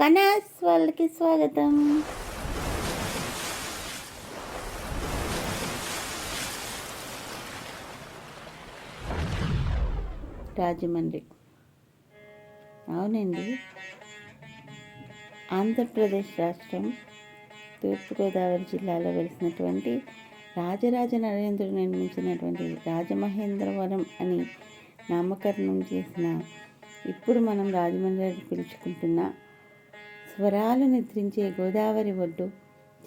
కనాస్ వాళ్ళకి స్వాగతం. రాజమండ్రి. అవునండి. ఆంధ్రప్రదేశ్ రాష్ట్రం తూర్పుగోదావరి జిల్లాలో వెలిసినటువంటి రాజరాజ నరేంద్రుడు నిర్మించినటువంటి రాజమహేంద్రవరం అని నామకరణం చేసిన ఇప్పుడు మనం రాజమండ్రి పిలుచుకుంటున్నా పిలుచుకుంటున్న స్వరాలు నిద్రించే గోదావరి ఒడ్డు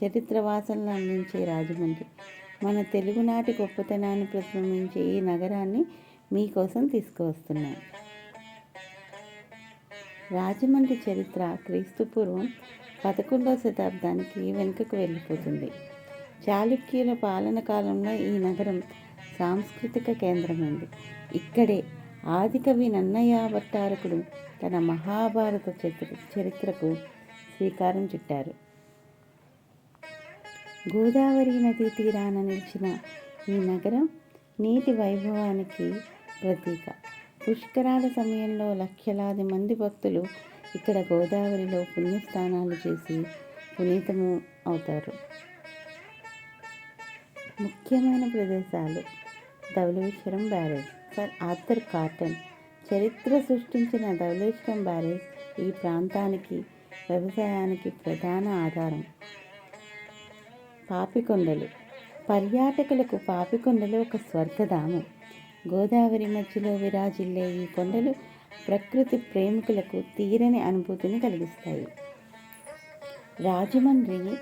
చరిత్ర వాసనలు అందించే రాజమండ్రి. మన తెలుగునాటి గొప్పతనాన్ని ప్రతిబింబించే ఈ నగరాన్ని మీకోసం తీసుకువస్తున్నాం. రాజమండ్రి చరిత్ర క్రీస్తుపూర్వం పదకొండవ శతాబ్దానికి వెనుకకు వెళ్ళిపోతుంది. చాళుక్యుల పాలన కాలంలో ఈ నగరం సాంస్కృతిక కేంద్రమైంది. ఇక్కడే ఆదికవి నన్నయ్య భట్టారకుడు తన మహాభారత చరిత్ర చరిత్రకు శ్రీకారం చుట్టారు. గోదావరి నదీ తీరాన నిలిచిన ఈ నగరం నీటి వైభవానికి ప్రతీక. పుష్కరాల సమయంలో లక్షలాది మంది భక్తులు ఇక్కడ గోదావరిలో పుణ్యస్నానాలు చేసి పునీతము అవుతారు. ముఖ్యమైన ప్రదేశాలు Dhavaleswaram barrage. Sir Arthur Cotton. చరిత్ర సృష్టించిన ధవలేశ్వరం బ్యారేజ్ ఈ ప్రాంతానికి వ్యవసాయానికి ప్రధాన ఆధారం. పాపికొండలు. పర్యాటకులకు పాపికొండలు ఒక స్వర్గధామం. గోదావరి మధ్యలో విరాజిల్లే ఈ కొండలు ప్రకృతి ప్రేమికులకు తీరని అనుభూతిని కలిగిస్తాయి. రాజమండ్రి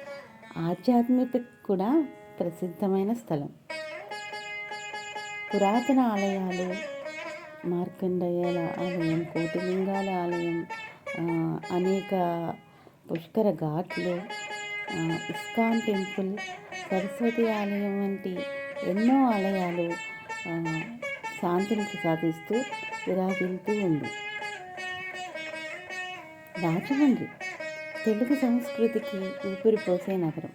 ఆధ్యాత్మిక కూడా ప్రసిద్ధమైన స్థలం. పురాతన ఆలయాలు మార్కండేయాల ఆలయం కోటిలింగాల ఆలయం అనేక పుష్కర ఘాట్లు ఇస్కాన్ టెంపుల్ సరస్వతి ఆలయం వంటి ఎన్నో ఆలయాలు శాంతిని ప్రసాదిస్తూ విరాజిల్తూ ఉంది. రాజమండ్రి తెలుగు సంస్కృతికి ఊపిరిపోసే నగరం.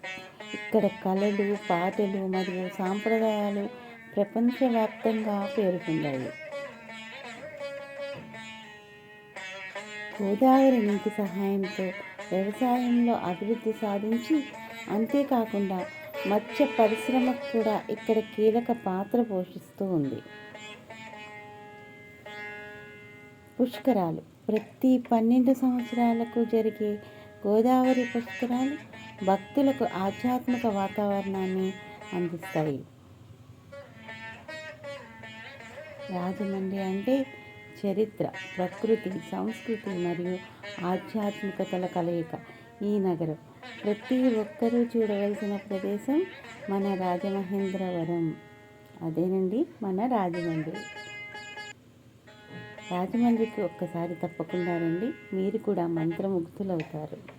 ఇక్కడ కళలు పాటలు మరియు సాంప్రదాయాలు ప్రపంచవ్యాప్తంగా పేరు పొందాయి గోదావరి నీటి సహాయంతో వ్యవసాయంలో అభివృద్ధి సాధించి అంతేకాకుండా మత్స్య పరిశ్రమకు కూడా ఇక్కడ కీలక పాత్ర పోషిస్తూ ఉంది. పుష్కరాలు. ప్రతి పన్నెండు సంవత్సరాలకు జరిగే గోదావరి పుష్కరాలు భక్తులకు ఆధ్యాత్మిక వాతావరణాన్ని అందిస్తాయి. రాజమండ్రి అంటే చరిత్ర ప్రకృతి సంస్కృతి మరియు ఆధ్యాత్మికతల కలయిక ఈ నగరం. ప్రతి ఒక్కరూ చూడవలసిన ప్రదేశం మన రాజమహేంద్రవరం. అదేనండి మన రాజమండ్రి. రాజమండ్రికి ఒక్కసారి తప్పకుండా రండి మీరు కూడా మంత్రముగ్ధులవుతారు.